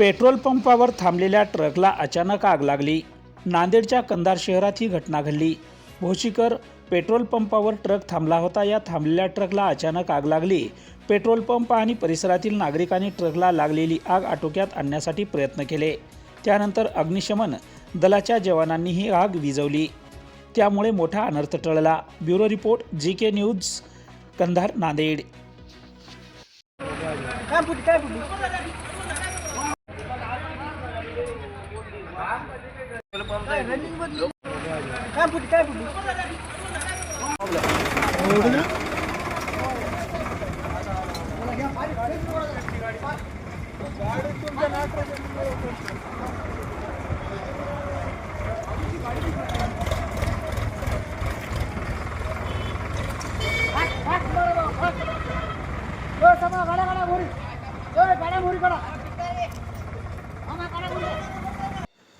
Petrol पंपावर थांबलेल्या ट्रकला अचानक आग लागली. नांदेडच्या कंधार शहरात ही घटना घडली. भोशीकर पेट्रोल पंपावर ट्रक थांबला होता. या थांबलेल्या ट्रकला अचानक आग लागली. पेट्रोल पंप आणि परिसरातील नागरिकांनी ट्रकला लागलेली आग आटोक्यात आणण्यासाठी प्रयत्न केले. त्यानंतर अग्निशमन दलाच्या जवानांनी ही आग विझवली. त्यामुळे मोठा अनर्थ टळला. Bureau report G K news Kandhar Nanded. சமா கடை கடை ஒரு கடை முறி கடை